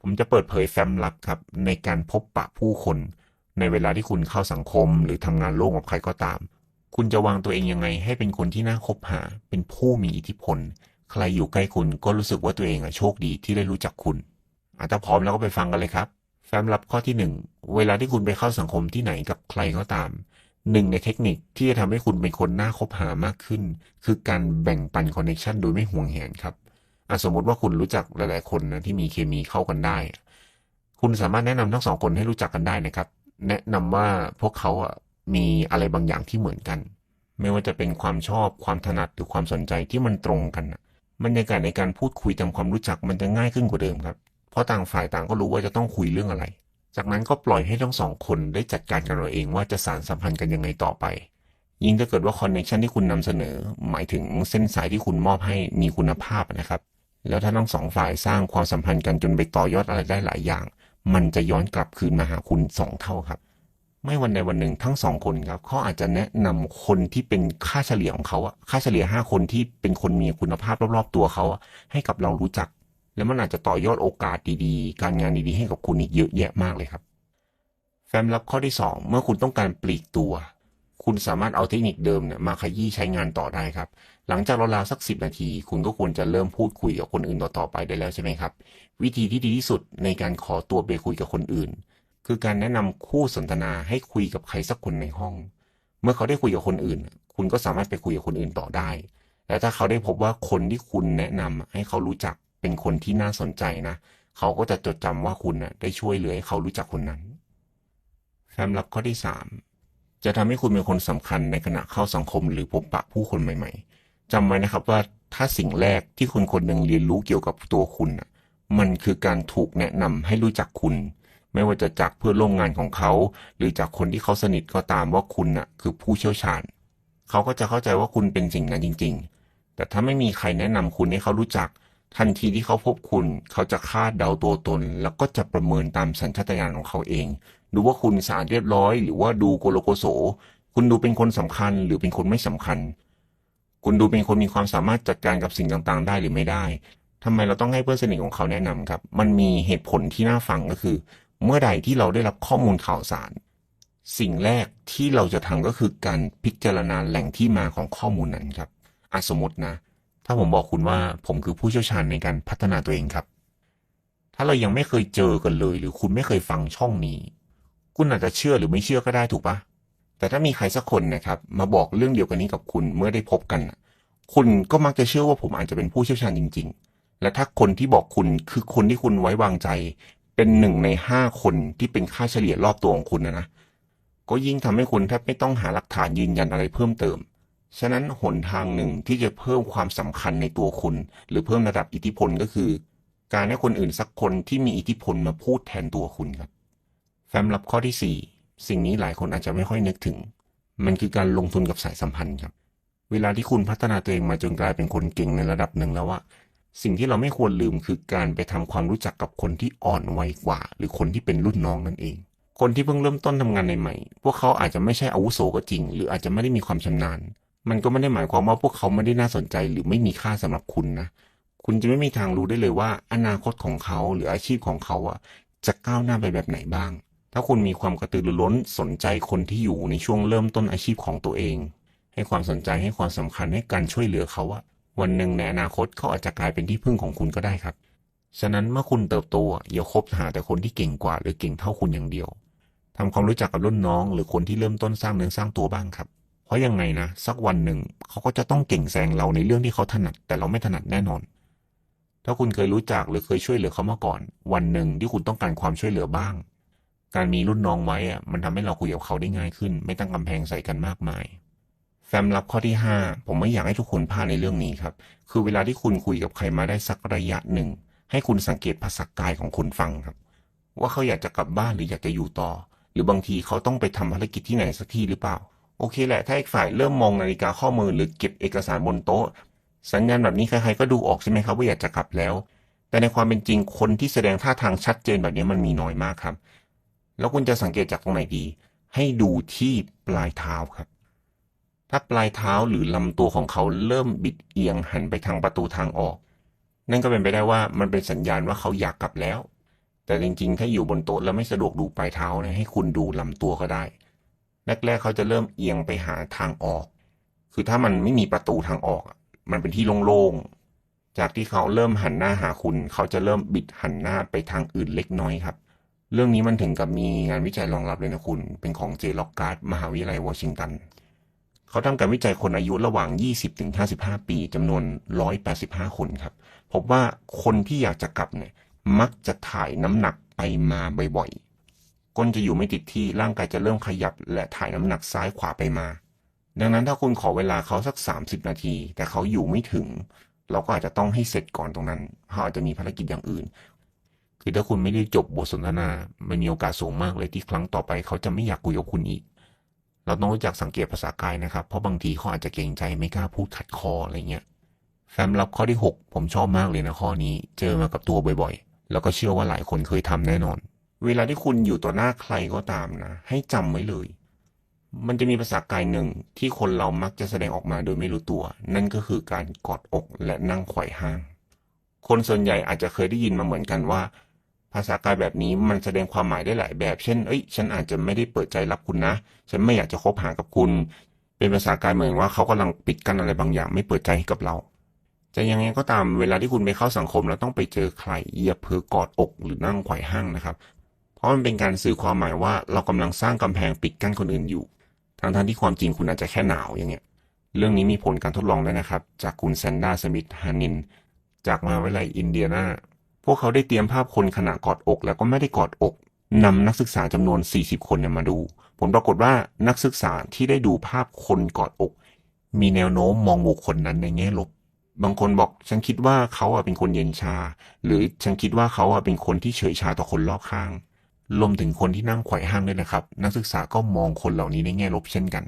ผมจะเปิดเผยแฟ้มลับครับ ในการพบปะผู้คน ในเวลาที่คุณเข้าสังคม หรือทำงานร่วมกับใครก็ตาม คุณจะวางตัวเองยังไง ให้เป็นคนที่น่าคบหา เป็นผู้มีอิทธิพล ใครอยู่ใกล้คุณก็รู้สึกว่าตัวเองอะโชคดีที่ได้รู้จักคุณอาถ้าพร้อมแล้วก็ไปฟังกันเลยครับ แฟ้มลับข้อที่หนึ่งเวลาที่คุณไปเข้าสังคมที่ไหนกับใครก็ตามหนึ่งในเทคนิคที่จะทำให้คุณเป็นคนน่าคบหามากขึ้น คือการแบ่งปันคอนเนคชันโดยไม่ห่วงแหนครับ สมมติว่าคุณรู้จักหลาย ๆ คนนะที่มีเคมีเข้ากันได้ คุณสามารถแนะนำทั้งสองคนให้รู้จักกันได้นะครับ แนะนำว่าพวกเขาอะมีอะไรบางอย่างที่เหมือนกัน ไม่ว่าจะเป็นความชอบความถนัดหรือความสนใจที่มันตรงกันบรรยากาศในการพูดคุยทำความรู้จักมันจะง่ายขึ้นกว่าเดิมครับ เพราะต่างฝ่ายต่างก็รู้ว่าจะต้องคุยเรื่องอะไร จากนั้นก็ปล่อยให้ทั้งสองคนได้จัดการกันเราเองว่าจะสารสัมพันธ์กันยังไงต่อไป ยิ่งถ้าเกิดว่าคอนเนคชันที่คุณนำเสนอ หมายถึงเส้นสายที่คุณมอบให้มีคุณภาพนะครับ แล้วถ้าทั้งสองฝ่ายสร้างความสัมพันธ์กันจนไปต่อยอดอะไรได้หลายอย่าง มันจะย้อนกลับคืนมาหาคุณสองเท่าครับ ไม่วันใดวันหนึ่งทั้งสองคนครับเขาอาจจะแนะนำคนที่เป็นค่าเฉลี่ยของเขาอะค่าเฉลี่ยห้าคนที่เป็นคนมีคุณภาพรอบๆตัวเขาให้กับเรารู้จัก แล้วมันอาจจะต่อยอดโอกาสดีๆ การงานดีๆให้กับคุณอีกเยอะแยะมากเลยครับแฟ้มลับข้อที่สองเมื่อคุณต้องการปลีกตัว คุณสามารถเอาเทคนิคเดิมเนี่ยมาขยี้ใช้งานต่อได้ครับ หลังจากราวๆสักสิบนาที คุณก็ควรจะเริ่มพูดคุยกับคนอื่นต่อๆไปได้แล้วใช่ไหมครับ วิธีที่ดีที่สุดในการขอตัวไปคุยกับคนอื่น คือการแนะนำคู่สนทนาให้คุยกับใครสักคนในห้อง เมื่อเขาได้คุยกับคนอื่น คุณก็สามารถไปคุยกับคนอื่นต่อได้ และถ้าเขาได้พบว่าคนที่คุณแนะนำให้เขารู้จักเป็นคนที่น่าสนใจนะ เขาก็จะจดจำว่าคุณนะได้ช่วยเหลือให้เขารู้จักคนนั้นแฟ้มลับข้อที่3 จะทำให้คุณเป็นคนสำคัญในขณะเข้าสังคมหรือพบปะผู้คนใหม่ ๆจำไว้นะครับว่าถ้าสิ่งแรกที่คนคนหนึ่งเรียนรู้เกี่ยวกับตัวคุณมันคือการถูกแนะนำให้รู้จักคุณ ไม่ว่าจะจากเพื่อนร่วมงานของเขา หรือจากคนที่เขาสนิทก็ตามว่าคุณน่ะคือผู้เชี่ยวชาญ เขาก็จะเข้าใจว่าคุณเป็นสิ่งนั้นจริง ๆ แต่ถ้าไม่มีใครแนะนำคุณให้เขารู้จัก ทันทีที่เขาพบคุณ เขาจะคาดเดาตัวตน แล้วก็จะประเมินตามสัญชาตญาณของเขาเอง ดูว่าคุณสะอาดเรียบร้อย หรือว่าดูโกโลโกโส คุณดูเป็นคนสำคัญ หรือเป็นคนไม่สำคัญ คุณดูเป็นคนมีความสามารถจัดการกับสิ่งต่างๆ ได้หรือไม่ได้ทำไมเราต้องให้เพื่อนสนิทของเขาแนะนำครับ มันมีเหตุผลที่น่าฟังก็คือ เมื่อใดที่เราได้รับข้อมูลข่าวสาร สิ่งแรกที่เราจะทำก็คือการพิจารณาแหล่งที่มาของข้อมูลนั้นครับอสมมตินะ ถ้าผมบอกคุณว่าผมคือผู้เชี่ยวชาญในการพัฒนาตัวเองครับ ถ้าเรายังไม่เคยเจอกันเลย หรือคุณไม่เคยฟังช่องนี้ คุณอาจจะเชื่อหรือไม่เชื่อก็ได้ถูกปะแต่ถ้ามีใครสักคนนะครับ มาบอกเรื่องเดียวกันนี้กับคุณเมื่อได้พบกัน คุณก็มักจะเชื่อว่าผมอาจจะเป็นผู้เชี่ยวชาญจริง ๆ และถ้าคนที่บอกคุณคือคนที่คุณไว้วางใจ เป็นหนึ่งในห้าคนที่เป็นค่าเฉลี่ยรอบตัวของคุณนะนะก็ยิ่งทำให้คุณแทบไม่ต้องหาหลักฐานยืนยันอะไรเพิ่มเติม ฉะนั้นหนทางหนึ่งที่จะเพิ่มความสำคัญในตัวคุณ หรือเพิ่มระดับอิทธิพลก็คือ การให้คนอื่นสักคนที่มีอิทธิพลมาพูดแทนตัวคุณครับแฟ้มลับข้อที่สี่สิ่งนี้หลายคนอาจจะไม่ค่อยนึกถึง มันคือการลงทุนกับสายสัมพันธ์ครับ เวลาที่คุณพัฒนาตัวเองมาจนกลายเป็นคนเก่งในระดับหนึ่งแล้วว่าสิ่งที่เราไม่ควรลืมคือการไปทำความรู้จักกับคนที่อ่อนวัยกว่า หรือคนที่เป็นรุ่นน้องนั่นเอง คนที่เพิ่งเริ่มต้นทำงานใหม่พวกเขาอาจจะไม่ใช่อาวุโสก็จริง หรืออาจจะไม่ได้มีความชำนาญ มันก็ไม่ได้หมายความว่าพวกเขาไม่ได้น่าสนใจหรือไม่มีค่าสำหรับคุณนะ คุณจะไม่มีทางรู้ได้เลยว่า อนาคตของเขาหรืออาชีพของเขาอะจะก้าวหน้าไปแบบไหนบ้าง ถ้าคุณมีความกระตือรือร้นสนใจคนที่อยู่ในช่วงเริ่มต้นอาชีพของตัวเอง ให้ความสนใจให้ความสำคัญให้การช่วยเหลือเขาว่าวันหนึ่งในอนาคตเขาอาจจะกลายเป็นที่พึ่งของคุณก็ได้ครับ ฉะนั้นเมื่อคุณเติบโตอย่าคบหาแต่คนที่เก่งกว่า หรือเก่งเท่าคุณอย่างเดียวทำความรู้จักกับรุ่นน้อง หรือคนที่เริ่มต้นสร้างเนื้อสร้างตัวบ้างครับ เพราะยังไงนะ สักวันหนึ่งเขาก็จะต้องเก่งแซงเราในเรื่องที่เขาถนัด แต่เราไม่ถนัดแน่นอน ถ้าคุณเคยรู้จักหรือเคยช่วยเหลือเขามาก่อน วันหนึ่งที่คุณต้องการความช่วยเหลือบ้าง การมีรุ่นน้องไว้อะมันทำให้เราคุยกับเขาได้ง่ายขึ้น ไม่ตั้งกำแพงใส่กันมากมายแฟมลับข้อที่ 5 ผมไม่อยากให้ทุกคนพลาดในเรื่องนี้ครับ คือเวลาที่คุณคุยกับใครมาได้สักระยะหนึ่ง ให้คุณสังเกตภาษากายของคุณฟังครับ ว่าเขาอยากจะกลับบ้านหรืออยากจะอยู่ต่อ หรือบางทีเขาต้องไปทำภารกิจที่ไหนสักที่หรือเปล่า โอเคแหละ ถ้าอีกฝ่ายเริ่มมองนาฬิกาข้อมือหรือเก็บเอกสารบนโต๊ะ สัญญาณแบบนี้ใครๆก็ดูออกใช่ไหมครับว่าอยากจะกลับแล้ว แต่ในความเป็นจริงคนที่แสดงท่าทางชัดเจนแบบนี้มันมีน้อยมากครับ แล้วคุณจะสังเกตจากตรงไหนดี ให้ดูที่ปลายเท้าครับ ถ้าปลายเท้าหรือลำตัวของเขาเริ่มบิดเอียงหันไปทางประตูทางออก นั่นก็เป็นไปได้ว่ามันเป็นสัญญาณว่าเขาอยากกลับแล้ว แต่จริงๆ ถ้าอยู่บนโต๊ะแล้วไม่สะดวกดูปลายเท้านะให้คุณดูลำตัวก็ได้ แรกๆเขาจะเริ่มเอียงไปหาทางออก คือถ้ามันไม่มีประตูทางออก มันเป็นที่โล่งๆ จากที่เขาเริ่มหันหน้าหาคุณ เขาจะเริ่มบิดหันหน้าไปทางอื่นเล็กน้อยครับ เรื่องนี้มันถึงกับมีงานวิจัยรองรับเลยนะคุณ เป็นของเจล็อกการ์ดมหาวิทยาลัยวอชิงตัน เขาทำการวิจัยคนอายุระหว่าง 20-55 ปีจำนวน 185 คนครับ พบว่าคนที่อยากจะกลับเนี่ย มักจะถ่ายน้ำหนักไปมาบ่อยๆ ก้นจะอยู่ไม่ติดที่ร่างกายจะเริ่มขยับ และถ่ายน้ำหนักซ้ายขวาไปมา ดังนั้นถ้าคุณขอเวลาเขาสัก 30 นาที แต่เขาอยู่ไม่ถึง เราก็อาจจะต้องให้เสร็จก่อนตรงนั้นเขาอาจจะมีภารกิจอย่างอื่น คือถ้าคุณไม่ได้จบบทสนทนามันมีโอกาสสูงมากเลยที่ครั้งต่อไป เขาจะไม่อยากคุยกับคุณอีก เราต้องรู้จักสังเกตภาษากายนะครับ เพราะบางทีเขาอาจจะเกรงใจไม่กล้าพูดขัดคออะไรเงี้ยแฟ้มลับข้อที่ 6 ผมชอบมากเลยนะข้อนี้ เจอมากับตัวบ่อยๆ แล้วก็เชื่อว่าหลายคนเคยทำแน่นอน เวลาที่คุณอยู่ต่อหน้าใครก็ตามนะ ให้จำไว้เลย มันจะมีภาษากายหนึ่งที่คนเรามักจะแสดงออกมาโดยไม่รู้ตัว นั่นก็คือการกอดอกและนั่งไขว่ห้าง คนส่วนใหญ่อาจจะเคยได้ยินมาเหมือนกันว่า ภาษากายแบบนี้มันแสดงความหมายได้หลายแบบ เช่น เอ้ย ฉันอาจจะไม่ได้เปิดใจรับคุณนะ ฉันไม่อยากจะคบหากับคุณ เป็นภาษากายเหมือนว่าเขากำลังปิดกั้นอะไรบางอย่างไม่เปิดใจให้กับเราจะยังไงก็ตามเวลาที่คุณไปเข้าสังคมแล้วต้องไปเจอใครอย่าเพ้อกอดอกหรือนั่งไขว่ห้างนะครับ ราะมันเป็นการสื่อความหมายว่าเรากำลังสร้างกำแพงปิดกั้นคนอื่นอยู่ ทั้งทที่ความจริงคุณอาจจะแค่หนาวอย่างเงี้ย เรื่องนี้มีผลการทดลองด้วยนะครับ จากคุณแซนด้าสมิธฮานิน จากมหาวิทยาลัยอินเดียนา พวกเขาได้เตรียมภาพคนขณะกอดอก แล้วก็ไม่ได้กอดอกนำนักศึกษาจำนวน 40 คนเนี่ยมาดู ผลปรากฏว่านักศึกษาที่ได้ดูภาพคนกอดอก มีแนวโน้มมองบุคคลนั้นในแง่ลบบางคนบอกฉันคิดว่าเขาอะเป็นคนเย็นชา หรือฉันคิดว่าเขาอะเป็นคนที่เฉยชาต่อคนรอบข้าง รวมถึงคนที่นั่งไขว่ห้างด้วยนะครับ นักศึกษาก็มองคนเหล่านี้ในแง่ลบเช่นกัน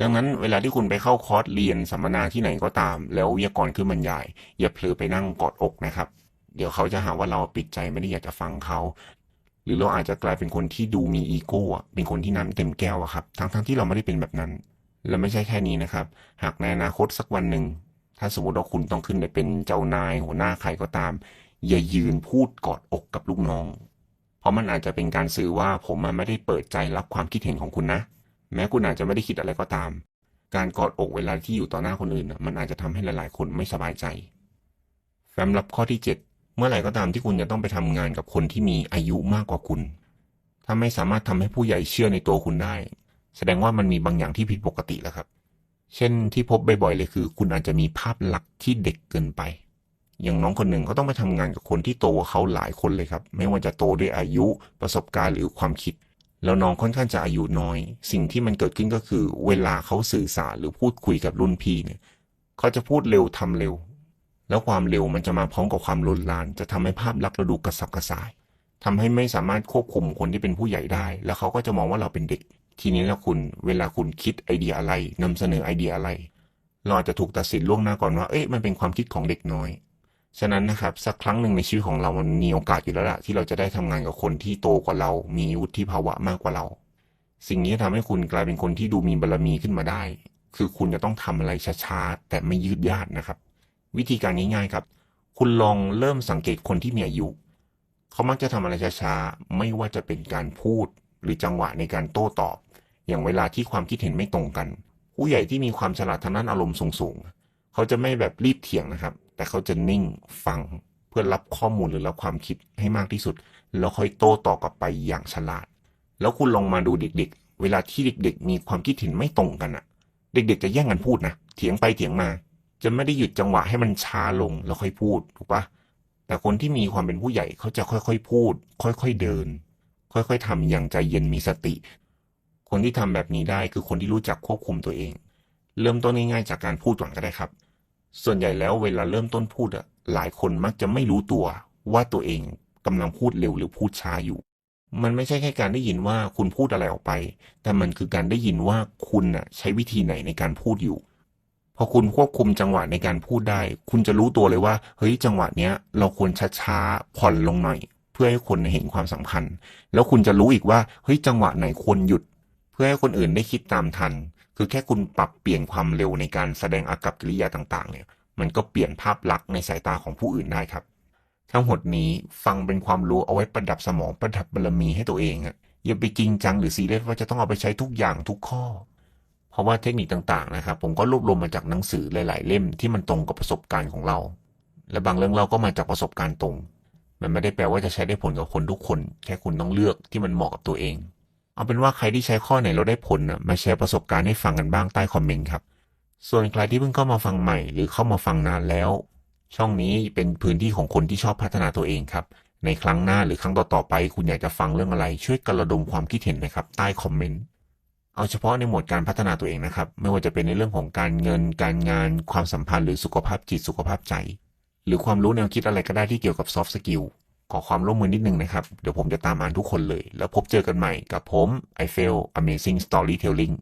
ดังนั้นเวลาที่คุณไปเข้าคอร์สเรียนสัมมนาที่ไหนก็ตาม แล้ววิทยากรขึ้นบรรยาย อย่าเผลอไปนั่งกอดอกนะครับ เดี๋ยวเขาจะหาว่าเราปิดใจไม่ได้อยากจะฟังเขา หรือเราอาจจะกลายเป็นคนที่ดูมีอีโก้เป็นคนที่น้ำเต็มแก้วอะครับ ทั้งๆที่เราไม่ได้เป็นแบบนั้น และไม่ใช่แค่นี้นะครับ หากในอนาคตสักวันหนึ่งถ้าสมมติว่าคุณต้องขึ้นไปเป็นเจ้านายหัวหน้าใครก็ตาม อย่ายืนพูดกอดอกกับลูกน้อง เพราะมันอาจจะเป็นการสื่อว่าผมมันไม่ได้เปิดใจรับความคิดเห็นของคุณนะ แม้คุณอาจจะไม่ได้คิดอะไรก็ตาม การกอดอกเวลาที่อยู่ต่อหน้าคนอื่น มันอาจจะทำให้หลาย ๆ คนไม่สบายใจแฟ้มลับข้อที่ 7 เมื่อไหร่ก็ตามที่คุณจะต้องไปทำงานกับคนที่มีอายุมากกว่าคุณ ถ้าไม่สามารถทำให้ผู้ใหญ่เชื่อในตัวคุณได้ แสดงว่ามันมีบางอย่างที่ผิดปกติแล้วครับ เช่นที่พบบ่อยๆเลยคือ คุณอาจจะมีภาพลักษณ์ที่เด็กเกินไป อย่างน้องคนหนึ่งเขาต้องไปทำงานกับคนที่โตกว่าเขาหลายคนเลยครับ ไม่ว่าจะโตด้วยอายุประสบการณ์หรือความคิด แล้วน้องค่อนข้างจะอายุน้อย สิ่งที่มันเกิดขึ้นก็คือ เวลาเขาสื่อสารหรือพูดคุยกับรุ่นพี่เนี่ยเขาจะพูดเร็วทำเร็ว แล้วความเร็วมันจะมาพร้อมกับความรุนแรงจะทำให้ภาพลักษณ์เราดูกระสับกระส่ายทำให้ไม่สามารถควบคุมคนที่เป็นผู้ใหญ่ได้ แล้วเขาก็จะมองว่าเราเป็นเด็ก ทีนี้แล้วคุณเวลาคุณคิดไอเดียอะไรนำเสนอไอเดียอะไร เราอาจจะถูกตัดสินล่วงหน้าก่อนว่าเอ้ยมันเป็นความคิดของเด็กน้อย ฉะนั้นนะครับสักครั้งหนึ่งในชีวิตของเรามันมีโอกาสอยู่แล้วล่ะที่เราจะได้ทำงานกับคนที่โตกว่าเรา มีวุฒิภาวะมากกว่าเรา สิ่งนี้ทำให้คุณกลายเป็นคนที่ดูมีบารรมีขึ้นมาได้ คือคุณจะต้องทำอะไรช้าๆแต่ไม่ยืดยาดนะครับ วิธีการง่ายๆครับ คุณลองเริ่มสังเกตคนที่มีอายุ เขามักจะทำอะไรช้าๆไม่ว่าจะเป็นการพูดหรือจังหวะในการโต้ตอบ อย่างเวลาที่ความคิดเห็นไม่ตรงกัน ผู้ใหญ่ที่มีความฉลาดทางด้านอารมณ์สูงๆเขาจะไม่แบบรีบเถียงนะครับ แต่เขาจะนิ่งฟังเพื่อรับข้อมูลหรือรับความคิดให้มากที่สุด แล้วค่อยโต้ตอบกลับไปอย่างฉลาด แล้วคุณลองมาดูเด็ก ๆ เวลาที่เด็ก ๆ มีความคิดเห็นไม่ตรงกันอะเด็ก ๆ จะแย่งกันพูดนะเถียงไปเถียงมาจะไม่ได้หยุดจังหวะให้มันช้าลงแล้วค่อยพูดถูกปะแต่คนที่มีความเป็นผู้ใหญ่เขาจะค่อยๆพูด ค่อยๆเดิน ค่อยๆทำอย่างใจเย็นมีสติ คนที่ทำแบบนี้ได้คือคนที่รู้จักควบคุมตัวเอง เริ่มต้นง่ายๆจากการพูดก่อนก็ได้ครับ ส่วนใหญ่แล้วเวลาเริ่มต้นพูดอะหลายคนมักจะไม่รู้ตัวว่าตัวเองกำลังพูดเร็วหรือพูดช้าอยู่ มันไม่ใช่แค่การได้ยินว่าคุณพูดอะไรออกไป แต่มันคือการได้ยินว่าคุณน่ะใช้วิธีไหนในการพูดอยู่ พอคุณควบคุมจังหวะในการพูดได้ คุณจะรู้ตัวเลยว่า เฮ้ยจังหวะเนี้ย เราควรช้าๆผ่อนลงหน่อยเพื่อให้คนเห็นความสำคัญ แล้วคุณจะรู้อีกว่าเฮ้ยจังหวะไหนควรหยุด เพื่อให้คนอื่นได้คิดตามทัน คือแค่คุณปรับเปลี่ยนความเร็วในการแสดงอากับกิริยาต่างๆ เนี่ย มันก็เปลี่ยนภาพลักษณ์ในสายตาของผู้อื่นได้ครับ ทั้งหมดนี้ฟังเป็นความรู้เอาไว้ประดับสมองประดับบารมีให้ตัวเองอะอย่าไปจริงจังหรือซีเรียสว่าจะต้องเอาไปใช้ทุกอย่างทุกข้อ เพราะว่าเทคนิคต่างๆนะครับ ผมก็รวบรวมมาจากหนังสือหลาย ๆ เล่มที่มันตรงกับประสบการณ์ของเรา และบางเรื่องเราก็มาจากประสบการณ์ตรง มันไม่ได้แปลว่าจะใช้ได้ผลกับคนทุกคน แค่คุณต้องเลือกที่มันเหมาะกับตัวเอง เอาเป็นว่าใครที่ใช้ข้อไหนเราได้ผลนะมาแชร์ประสบการณ์ให้ฟังกันบ้างใต้คอมเมนต์ครับ ส่วนใครที่เพิ่งเข้ามาฟังใหม่ หรือเข้ามาฟังนานแล้ว ช่องนี้เป็นพื้นที่ของคนที่ชอบพัฒนาตัวเองครับ ในครั้งหน้าหรือครั้งต่อๆไป คุณอยากจะฟังเรื่องอะไร ช่วยกระดมความคิดเห็นนะครับ ใต้คอมเมนต์เอาเฉพาะในหมวดการพัฒนาตัวเองนะครับ ไม่ว่าจะเป็นในเรื่องของการเงิน การงาน ความสัมพันธ์หรือสุขภาพจิตสุขภาพใจ หรือความรู้แนวคิดอะไรก็ได้ที่เกี่ยวกับ soft skill ขอความร่วมมือนิดนึงนะครับ เดี๋ยวผมจะตามอ่านทุกคนเลย แล้วพบเจอกันใหม่กับผม I feel Amazing Storytelling